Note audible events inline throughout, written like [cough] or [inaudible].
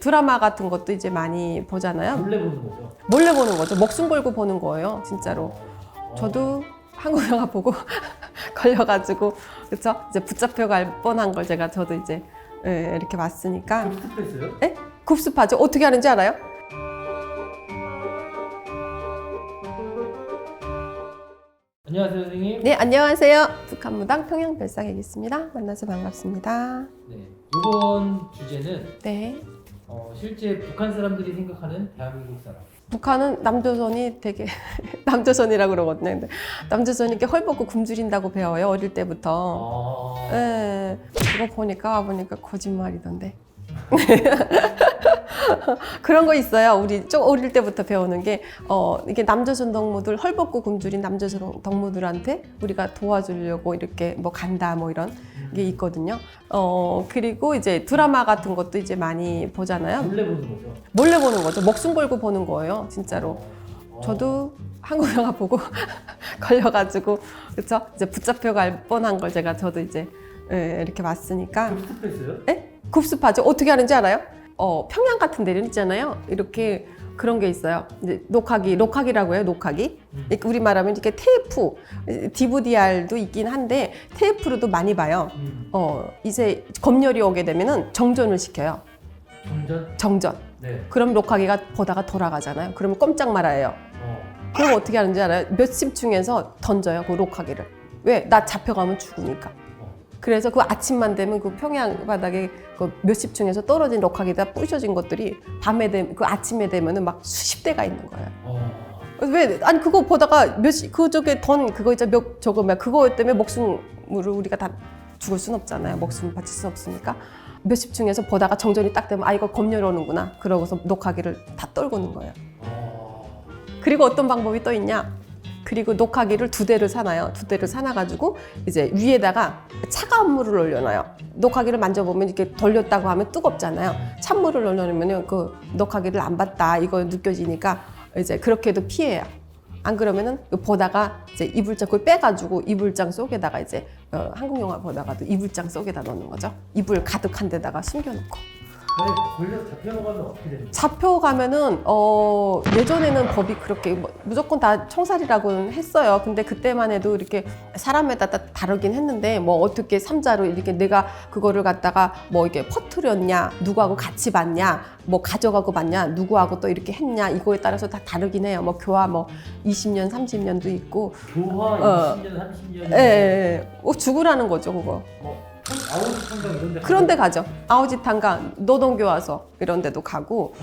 드라마 같은 것도 이제 많이 보잖아요. 몰래 보는 거죠. 몰래 보는 거죠. 목숨 걸고 보는 거예요, 진짜로. 어. 저도 한국 영화 보고 [laughs] 걸려가지고 그쵸? 이제 붙잡혀 갈 뻔한 걸 제가 저도 이제 예, 이렇게 봤으니까 급습했어요? 예? 급습하죠. 어떻게 하는지 알아요? 안녕하세요, 선생님. 네, 안녕하세요. 북한무당 평양별상이겠습니다. 만나서 반갑습니다. 네. 이번 주제는 네. 어, 실제 북한 사람들이 생각하는 대한민국 사람. 북한은 남조선이 되게 [laughs] 남조선이라고 그러거든요. 근데 남조선이 이렇게 헐벗고 굶주린다고 배워요 어릴 때부터. 아, 예, 그거 보니까 보니까 거짓말이던데. [laughs] 그런 거 있어요. 우리 좀 어릴 때부터 배우는 게, 어, 이게 남조선 동무들, 헐벗고 굶주린 남조선 동무들한테 우리가 도와주려고 이렇게 뭐 간다, 뭐 이런 게 있거든요. 어, 그리고 이제 드라마 같은 것도 이제 많이 보잖아요. 몰래 보는 거죠. 몰래 보는 거죠. 목숨 걸고 보는 거예요, 진짜로. 어. 저도 한국 영화 보고 [laughs] 걸려가지고, 그쵸? 이제 붙잡혀 갈 뻔한 걸 제가 저도 이제 예, 이렇게 봤으니까. 급습했어요? 예? 급습하죠. 어떻게 하는지 알아요? 어, 평양 같은 데는 있잖아요. 이렇게 그런 게 있어요. 이제 녹화기, 녹화기라고 해요, 녹화기. 음. 우리 말하면 이렇게 테이프, DVDR도 있긴 한데 테이프로도 많이 봐요. 음. 어, 이제 검열이 오게 되면은 정전을 시켜요. 정전? 정전. 네. 그럼 녹화기가 보다가 돌아가잖아요. 그러면 꼼짝 말아요. 어. 그럼 어떻게 하는지 알아요? 몇십 중에서 던져요, 그 녹화기를. 왜? 나 잡혀가면 죽으니까. 어. 그래서 그 아침만 되면 그 평양 바닥에 그 몇십 층에서 떨어진 녹화기다 부셔진 것들이 밤에 되면 그 아침에 되면은 막 수십 대가 있는 거예요. 어. 왜 아니 그거 보다가 몇시 그저께 던 그거 있잖아 몇 저거 막 그거 때문에 목숨을 우리가 다 죽을 순 없잖아요. 목숨 바칠 수 없으니까 몇십 층에서 보다가 정전이 딱 되면 아 이거 검열 오는구나. 그러고서 녹화기를 다 떨고는 거예요. 어. 그리고 어떤 방법이 또 있냐? 그리고 녹화기를 두 대를 사놔요. 두 대를 사놔가지고 이제 위에다가 차가운 물을 올려놔요. 녹화기를 만져보면 이렇게 돌렸다고 하면 뜨겁잖아요. 찬물을 올려놓으면 그 녹화기를 안 봤다 이거 느껴지니까 이제 그렇게도 피해요. 안 그러면은 보다가 이제 이불장 그걸 빼가지고 이불장 속에다가 이제 어, 한국 영화 보다가도 이불장 속에다 넣는 거죠. 이불 가득한 데다가 숨겨놓고. 만약 걸려 잡혀가면 어떻게 됩니까? 잡혀가면은 어 예전에는 법이 그렇게 뭐 무조건 다 청살이라고는 했어요. 근데 그때만 해도 이렇게 사람에 따라 다르긴 했는데 뭐 어떻게 삼자로 이렇게 내가 그거를 갖다가 뭐 이렇게 퍼트렸냐, 누구하고 같이 봤냐, 뭐 가져가고 봤냐, 누구하고 또 이렇게 했냐 이거에 따라서 다 다르긴 해요. 뭐 교화 뭐 20년, 30년도 있고, 교화 어. 20년, 30년. 예, 예, 예. 어, 죽으라는 거죠, 그거. 뭐 아우스 상가 이런 데 그런 데 가죠. 아우지 탄강, 노동교화소 이런 데도 가고,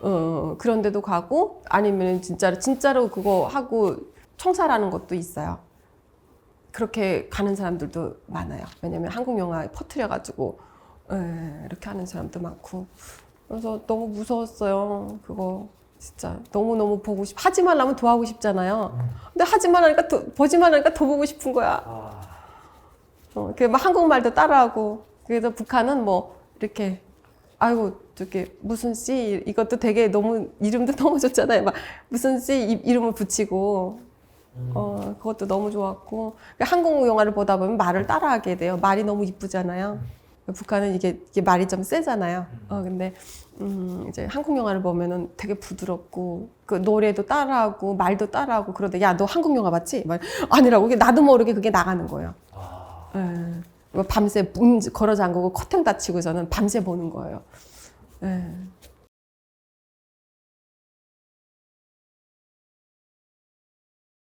어, 그런 데도 가고, 아니면 진짜로, 진짜로 그거 하고 청사라는 것도 있어요. 그렇게 가는 사람들도 많아요. 왜냐면 한국 영화에 퍼트려 가지고, 예, 이렇게 하는 사람도 많고. 그래서 너무 무서웠어요. 그거. 진짜 너무 너무 보고 싶, 하지 말라면 더 하고 싶잖아요. 근데 하지 말라니까 더, 보지 말라니까 더 보고 싶은 거야. 아. 어, 그막 한국말도 따라하고 그래서 북한은 뭐 이렇게 아이고 저게 무슨 씨 이것도 되게 너무 이름도 [laughs] 너무 좋잖아요. 막 무슨 씨 이- 이름을 붙이고 음. 어 그것도 너무 좋았고 그러니까 한국 영화를 보다 보면 말을 따라하게 돼요. 말이 너무 이쁘잖아요. 북한은 이게, 이게 말이 좀 세잖아요. 어 근데 음 이제 한국 영화를 보면은 되게 부드럽고 그 노래도 따라하고 말도 따라하고 그러는데 야너 한국 영화 봤지? 막 아니라고 나도 모르게 그게 나가는 거예요. 아. 예. 뭐 밤새 문 걸어 잠그고 커튼 닫히고서는 밤새 보는 거예요. 예.